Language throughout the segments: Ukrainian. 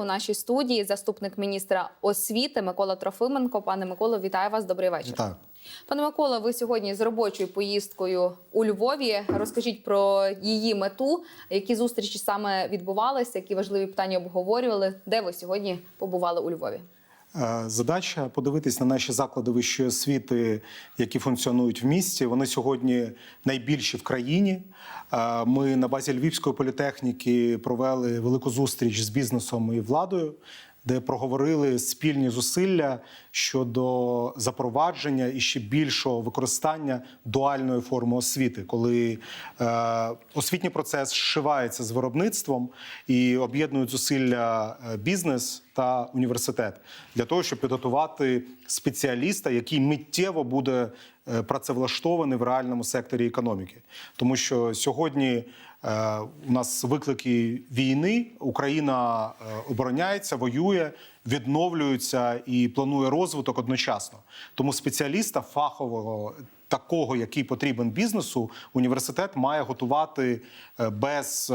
у нашій студії заступник міністра освіти Микола Трофименко. Пане Миколо, вітаю вас. Добрий вечір. Так. Пане Микола, ви сьогодні з робочою поїздкою у Львові. Розкажіть про її мету, які зустрічі саме відбувалися, які важливі питання обговорювали. Де ви сьогодні побували у Львові? Е, Задача подивитись на наші заклади вищої освіти, які функціонують в місті. Вони сьогодні найбільші в країні. Е, Ми на базі Львівської політехніки провели велику зустріч з бізнесом і владою, де проговорили спільні зусилля щодо запровадження і ще більшого використання дуальної форми освіти, коли е, освітній процес зшивається з виробництвом і об'єднують зусилля е, бізнес та університет для того, щоб підготувати спеціаліста, який миттєво буде е, працевлаштований в реальному секторі економіки, тому що сьогодні. Е, У нас виклики війни. Україна е, обороняється, воює, відновлюється і планує розвиток одночасно. Тому спеціаліста фахового. Такого, який потрібен бізнесу, університет має готувати е, без,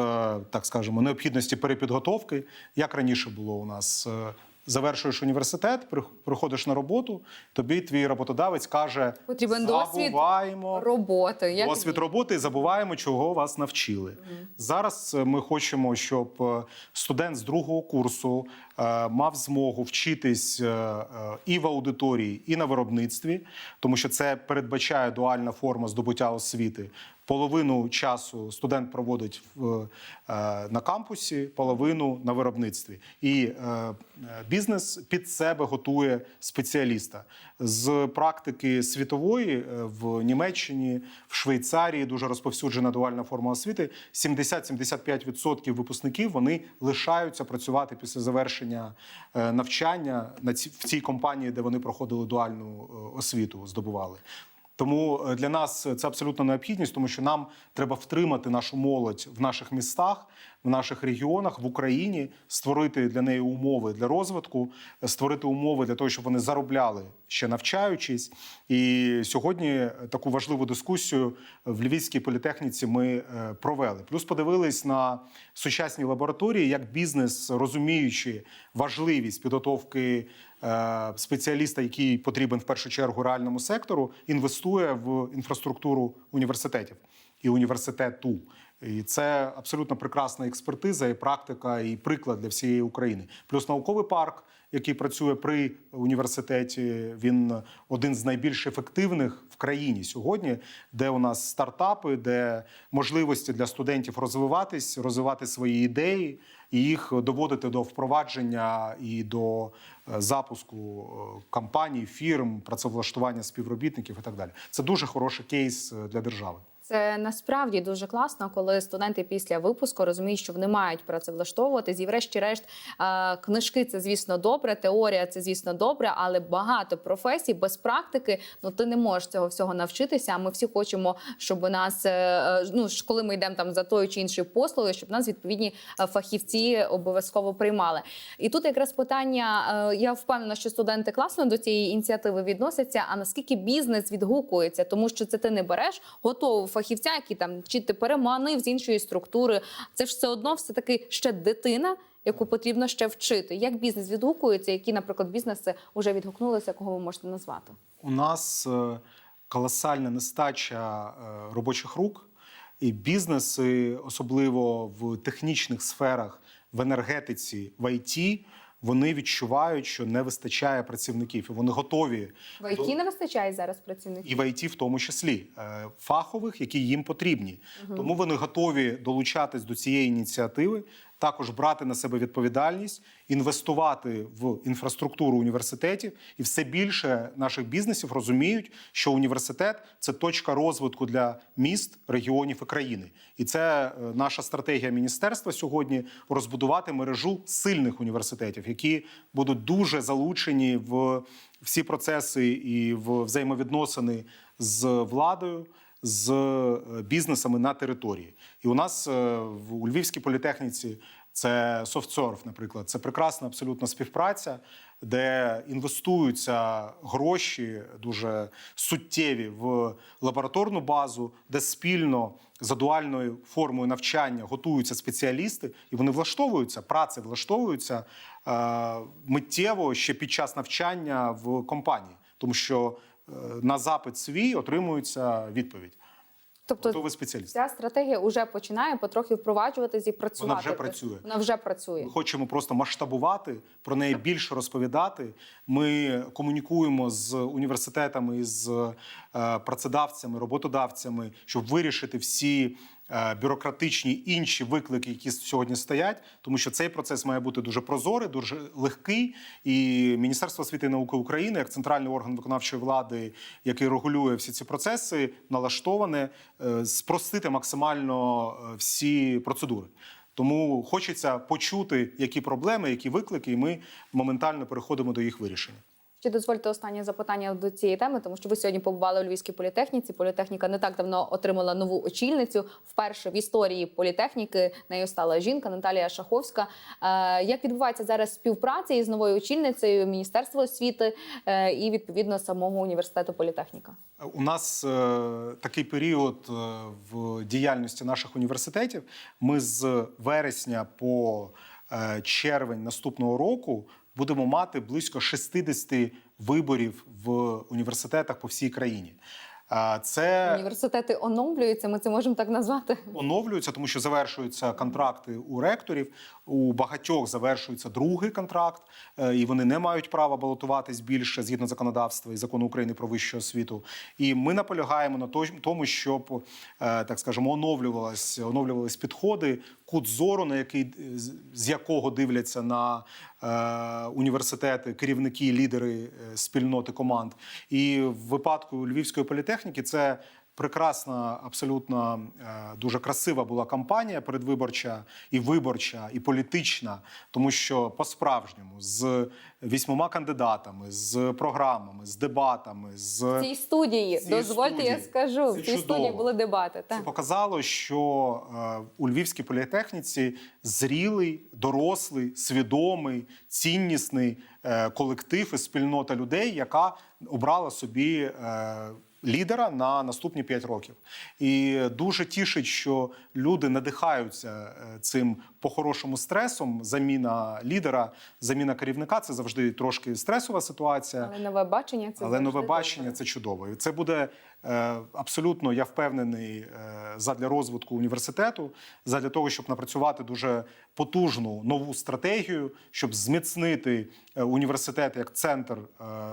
так скажемо, необхідності перепідготовки, як раніше було у нас. Завершуєш університет, приходиш на роботу, тобі твій роботодавець каже: Потрібен досвід роботи. Як досвід роботи і забуваємо, чого вас навчили. Зараз е, ми хочемо, щоб е, студент з другого курсу е, мав змогу вчитись і в аудиторії, і на виробництві, тому що це передбачає дуальна форма здобуття освіти. Половину часу студент проводить в, е, на кампусі, половину на виробництві. І е, бізнес під себе готує спеціаліста з практики світової е, в Німеччині, в Швейцарії дуже розповсюджена дуальна форма освіти. 70-75% випускників вони лишаються працювати після завершення е, навчання на ці в цій компанії, де вони проходили дуальну освіту, здобували. Тому е, для нас це абсолютно необхідність, тому що нам треба втримати нашу молодь в наших містах, в наших регіонах, в Україні, створити для неї умови для розвитку, створити умови для того, щоб вони заробляли ще навчаючись. І сьогодні таку важливу дискусію в Львівській політехніці ми е, провели. Плюс подивились на сучасні лабораторії, як бізнес, розуміючи важливість підготовки спеціаліста, який потрібен в першу чергу реальному сектору, інвестує в інфраструктуру університетів і університету. І це абсолютно прекрасна експертиза, і практика, і приклад для всієї України. Плюс науковий парк, який працює при університеті, він один з найбільш ефективних в країні сьогодні, де у нас стартапи, де можливості для студентів розвиватись, розвивати свої ідеї і їх доводити до впровадження і до е, запуску е, компаній, фірм, працевлаштування співробітників і так далі. Це дуже хороший кейс е, для держави. Це насправді дуже класно, коли студенти після випуску розуміють, що вони мають працевлаштовуватись. І, врешті-решт, книжки це звісно добре, теорія це звісно добре, але багато професій без практики. Ну ти не можеш цього всього навчитися. А ми всі хочемо, щоб у нас е, е, ну коли ми йдемо там за тою чи іншою послугою, щоб нас відповідні е, фахівці обов'язково приймали. І тут якраз питання: я впевнена, що студенти класно до цієї ініціативи відносяться. А наскільки бізнес відгукується, тому що це ти не береш готового фахівця, який там чи ти переманив з іншої структури. Це ж все одно все таки ще дитина. Яку потрібно ще вчити, як бізнес відгукується, які, наприклад, бізнеси вже відгукнулися, кого ви можете назвати? У нас е, колосальна нестача е, робочих рук, і бізнеси, особливо в технічних сферах, в енергетиці, в ІТ, вони відчувають, що не вистачає працівників, і вони готові В ІТ не вистачає зараз працівників. і в ІТ в тому числі е, фахових, які їм потрібні. Тому вони готові долучатись до цієї ініціативи, також брати на себе відповідальність, інвестувати в інфраструктуру університетів, і все більше наших бізнесів розуміють, що університет це точка розвитку для міст, регіонів і країни. І це е, наша стратегія міністерства сьогодні розбудувати мережу сильних університетів, які будуть дуже залучені в всі процеси і в взаємовідносини з владою. З е, бізнесами на території, і у нас е, у Львівській політехніці це SoftServe, наприклад, це прекрасна абсолютно співпраця, де інвестуються гроші дуже суттєві в лабораторну базу, де спільно за дуальною формою навчання готуються спеціалісти, і вони влаштовуються, праці влаштовуються е, миттєво ще під час навчання в компанії, тому що на запит свій отримується відповідь. Тобто Готовий спеціаліст. ця стратегія вже починає потрохи впроваджуватись і працювати. вже працює. Вона вже працює. Ми хочемо просто масштабувати, про неї більше розповідати. Ми комунікуємо з університетами, з е, працедавцями, роботодавцями, щоб вирішити всі. Е, Бюрократичні інші виклики, які сьогодні стоять, тому що цей процес має бути дуже прозорий, дуже легкий. І Міністерство освіти і науки України, як центральний орган виконавчої влади, який регулює всі ці процеси, налаштоване е, спростити максимально е, всі процедури. Тому хочеться почути, які проблеми, які виклики, і ми моментально переходимо до їх вирішення. Ще дозвольте останнє запитання до цієї теми, тому що ви сьогодні побували у Львівській політехніці. Політехніка не так давно отримала нову очільницю. Вперше в історії політехніки нею стала жінка Наталія Шаховська. Е, Як відбувається зараз співпраця із новою очільницею Міністерства освіти е, і відповідно самого університету політехніка? У нас е, такий період в діяльності наших університетів. Ми з вересня по червень наступного року будемо мати близько 60 виборів в університетах по всій країні. Це Університети оновлюються. Ми це можемо так назвати. оновлюються, тому що завершуються контракти у ректорів. У багатьох завершується другий контракт, е, і вони не мають права балотуватись більше згідно законодавства і закону України про вищу освіту. І ми наполягаємо на тому, щоб е, так скажемо, оновлювалась оновлювались підходи, кут зору, на який з- з якого дивляться на е, університети, керівники, лідери е, спільноти команд. І в випадку Львівської політехніки це прекрасна, абсолютно е, дуже красива була кампанія передвиборча і виборча, і політична, тому що по-справжньому з вісьмома кандидатами, з програмами, з дебатами, з В цій студії Цій дозвольте, я скажу. В цій студії були дебати. Це показало, що е, у Львівській політехніці зрілий, дорослий, свідомий, ціннісний е, колектив і спільнота людей, яка обрала собі. Лідера на наступні 5 років, і дуже тішить, що люди надихаються е, цим по-хорошому стресом. Заміна лідера, заміна керівника це завжди трошки стресова ситуація. Але нове бачення це Але нове бачення добре. це чудово. І це буде е, абсолютно, я впевнений, е, задля розвитку університету, задля того, щоб напрацювати дуже потужну нову стратегію, щоб зміцнити е, університет як центр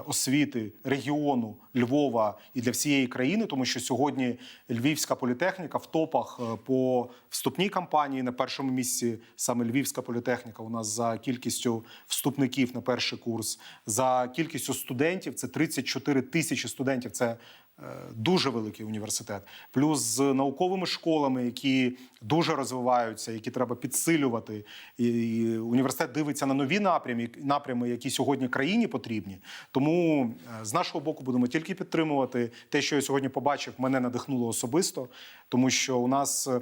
освіти регіону Львова і для всієї країни, тому що сьогодні Львівська політехніка в топах по вступній кампанії на першому місці саме Львівська політехніка. У нас за кількістю вступників на перший курс, за кількістю студентів це 34 тисячі студентів. Це дуже великий університет. Плюс з науковими школами, які дуже розвиваються, які треба підсилювати. І університет дивиться на нові напрями, напрями, які сьогодні країні потрібні. Тому е, з нашого боку будемо тільки підтримувати те, що я сьогодні побачив, мене надихнуло особисто, тому що у нас е,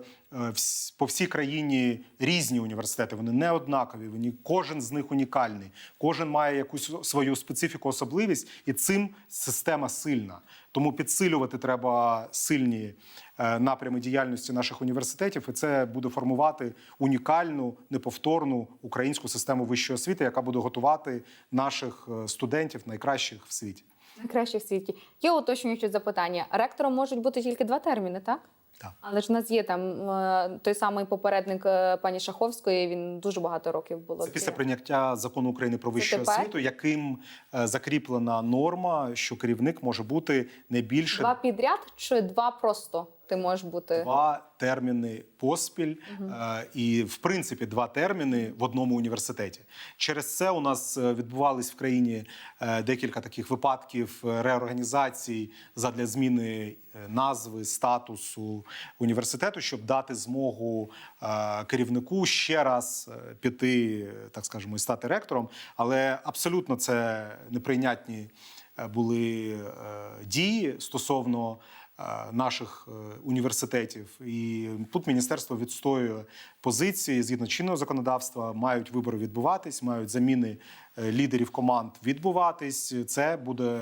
по всій країні різні університети, вони не однакові. Вони кожен з них унікальний, кожен має якусь свою специфіку, особливість, і цим система сильна. Тому підсилювати треба сильні е, напрями діяльності наших університетів, і це буде формувати унікальну, неповторну українську систему вищої освіти, яка буде готувати наших е, студентів найкращих в світі. Найкращих в світі. Є уточнюючі запитання. Ректором можуть бути тільки два терміни, так? Так. Але ж в нас є там е, той самий попередник е, пані Шаховської. Він дуже багато років було. Це після прийняття закону України про вищу Це освіту, яким е, закріплена норма, що керівник може бути не більше Два підряд чи два просто ти можеш бути. два терміни поспіль, е, і в принципі два терміни в одному університеті. Через це у нас е, відбувались в країні е, декілька таких випадків реорганізацій задля зміни назви статусу університету, щоб дати змогу е, керівнику ще раз піти, так скажемо, і стати ректором. Але абсолютно це неприйнятні були е, дії стосовно наших е, університетів. І тут міністерство відстоює позиції згідно чинного законодавства. Мають вибори відбуватись, мають заміни е, лідерів команд відбуватись. Це буде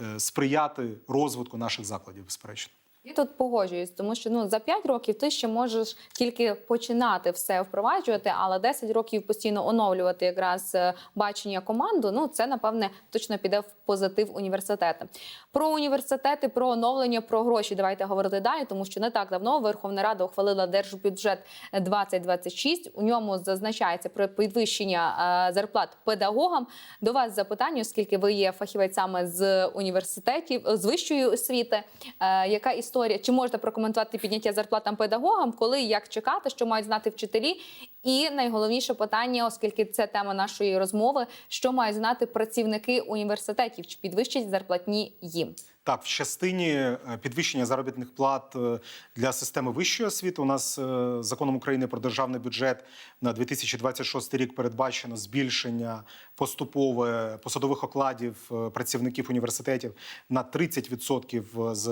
е, сприяти розвитку наших закладів, безперечно. Я тут погоджуюсь, тому що ну за 5 років ти ще можеш тільки починати все впроваджувати, але 10 років постійно оновлювати якраз е, бачення команду. Ну це напевне точно піде в позитив університету. Про університети, про оновлення, про гроші. Давайте говорити далі, тому що не так давно Верховна Рада ухвалила держбюджет 2026. У ньому зазначається про підвищення е, зарплат педагогам. До вас запитання, оскільки ви є фахівець саме з університетів, з вищої освіти. Е, яка історія? Чи можете прокоментувати підняття зарплатам педагогам? Коли як чекати, що мають знати вчителі? І найголовніше питання, оскільки це тема нашої розмови, що мають знати працівники університетів, чи підвищать зарплатні їм? Так, в частині е, підвищення заробітних плат е, для системи вищої освіти у нас е, законом України про державний бюджет на 2026 рік передбачено збільшення поступове посадових окладів працівників університетів на 30% з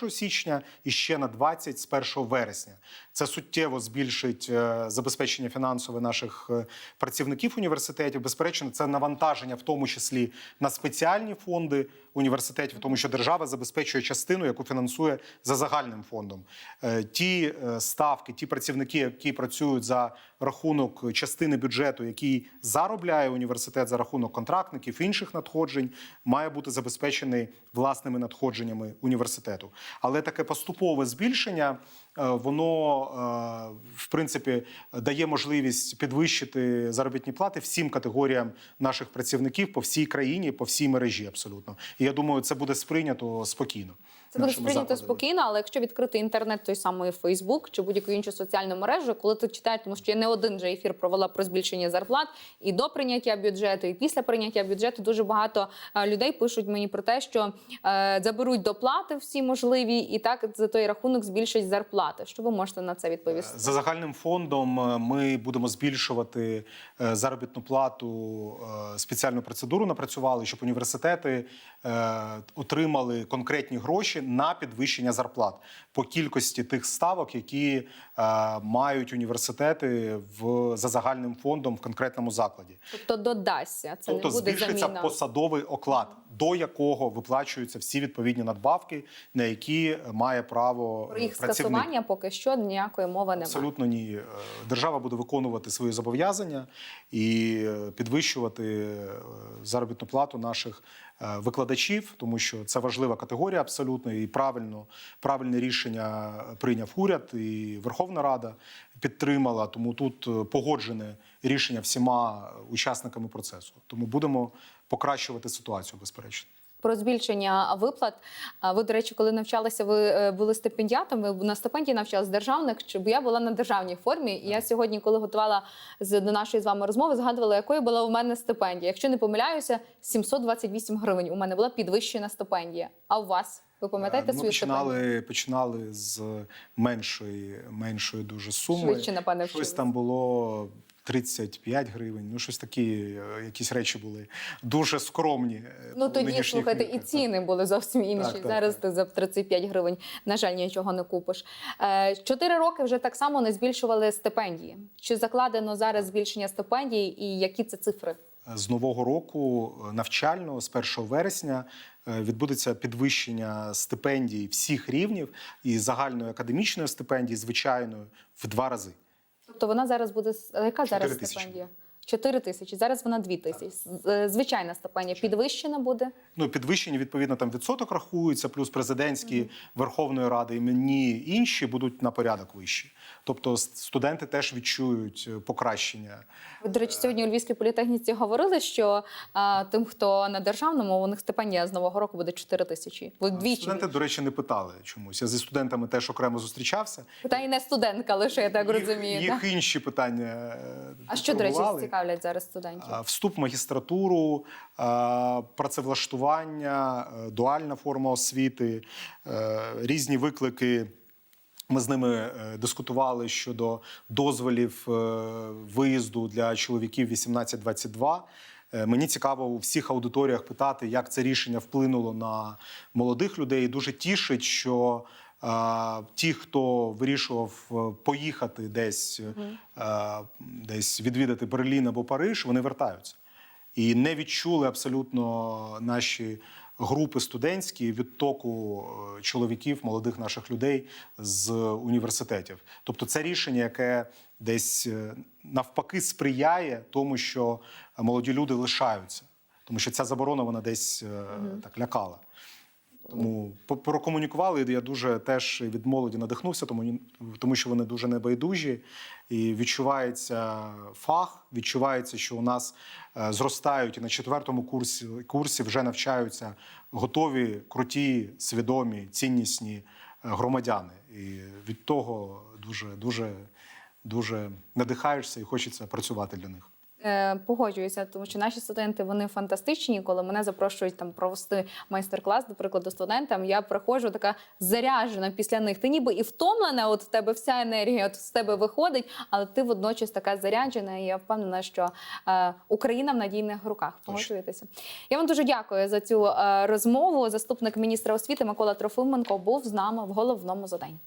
1 січня і ще на 20% з 1 вересня. Це суттєво збільшить забезпечення фінансове наших е, працівників університетів. Безперечно, це навантаження, в тому числі на спеціальні фонди університетів, тому що держава забезпечує частину, яку фінансує за загальним фондом. Е, Ті е, ставки, ті працівники, які працюють за рахунок частини бюджету, який заробляє університет за рахунок контрактників інших надходжень, має бути забезпечений власними надходженнями університету. Але таке поступове збільшення. Е, Воно е, в принципі дає можливість підвищити заробітні плати всім категоріям наших працівників по всій країні, по всій мережі. Абсолютно, і я думаю, це буде сприйнято спокійно. Це буде сприйнято спокійно, але якщо відкрити інтернет, той самий Фейсбук чи будь-яку іншу соціальну мережу, коли ти читаєш, тому що я не один же ефір провела про збільшення зарплат і до прийняття бюджету, і після прийняття бюджету дуже багато е, людей пишуть мені про те, що е, заберуть доплати всі можливі, і так за той рахунок збільшать зарплати. Що ви можете на це відповісти? За загальним фондом е, ми будемо збільшувати е, заробітну плату. е, Спеціальну процедуру напрацювали, щоб університети е, отримали конкретні гроші на підвищення зарплат по кількості тих ставок, які е, мають університети в за загальним фондом в конкретному закладі. Тобто додасться, це тобто не буде збільшиться посадовий оклад, до якого виплачуються всі відповідні надбавки, на які має право Про їх е, працівник. скасування поки що ніякої мови немає. Абсолютно ні. Е, Держава буде виконувати свої зобов'язання і е, підвищувати е, заробітну плату наших е, викладачів, тому що це важлива категорія абсолютно і правильно правильне рішення прийняв уряд і Верховна Рада підтримала. Тому тут е, погоджене рішення всіма учасниками процесу. Тому будемо покращувати ситуацію, безперечно. Про збільшення виплат. Ви, до речі, коли навчалися, ви е, були стипендіатом, ви на стипендії навчалися державних, чи бо я була на державній формі. І я сьогодні, коли готувала з до нашої з вами розмови, згадувала, якою була у мене стипендія. Якщо не помиляюся, 728 гривень. У мене була підвищена стипендія. А у вас? Ви пам'ятаєте Ми свою стипендію? починали, починали з меншої, меншої дуже суми. Швидше, напевне, Щось там було 35 гривень. Ну, щось такі, е, якісь речі були дуже скромні. е, Ну тоді слухайте, і так. ціни були зовсім інші. Так, так, Зараз так. ти за 35 гривень, на жаль, нічого не купиш. Е, Чотири роки вже так само не збільшували стипендії. Чи закладено зараз збільшення стипендій, і які це цифри? З нового року навчального, з 1 вересня, відбудеться підвищення стипендій всіх рівнів і загальної академічної стипендії, звичайної, в два рази. Тобто вона зараз буде яка зараз стипендія? 4 тисячі. Зараз вона 2 тисячі. Е, Звичайна стипендія підвищена буде. Ну, підвищені, відповідно, там відсоток рахується, плюс президентські Верховної Ради іменні інші будуть на порядок вищі. Тобто студенти теж відчують е, покращення. Ви, до речі, сьогодні у Львівській політехніці говорили, що а, тим, хто на державному, у них стипендія з нового року буде 4 тисячі. Двічі. Студенти, до речі, не питали чомусь. Я зі студентами теж окремо зустрічався. Та і не студентка лише, я так розумію. Їх так? інші питання. е, А що, до речі, турбували. Цікавлять зараз студентів? Вступ в магістратуру, працевлаштування, е, дуальна форма освіти, е, різні виклики. Ми з ними е, дискутували щодо дозволів виїзду для чоловіків 18-22. Е, Мені цікаво у всіх аудиторіях питати, як це рішення вплинуло на молодих людей. Дуже тішить, що ті, хто вирішував е, поїхати десь, е, десь відвідати Берлін або Париж, вони вертаються і не відчули абсолютно наші групи студентські відтоку е, чоловіків, молодих наших людей з університетів. Тобто, це рішення, яке десь е, навпаки сприяє тому, що молоді люди лишаються, тому що ця заборона вона десь е, так лякала. Тому прокомунікували. Я дуже теж від молоді надихнувся, тому тому що вони дуже небайдужі і відчувається фах. Відчувається, що у нас е, зростають і на четвертому курсі курсі вже навчаються готові, круті, свідомі, ціннісні е, громадяни. І від того дуже дуже дуже надихаєшся і хочеться працювати для них. Е, Погоджуюся, тому що наші студенти вони фантастичні. Коли мене запрошують там провести майстер-клас, до прикладу, студентам, я приходжу така заряджена після них. Ти ніби і втомлена, от в тебе вся енергія от з тебе виходить, але ти водночас така заряджена. І я впевнена, що е, Україна в надійних руках. Погоджуєтеся. Я вам дуже дякую за цю е, розмову. Заступник міністра освіти Микола Трофименко був з нами в головному заданні.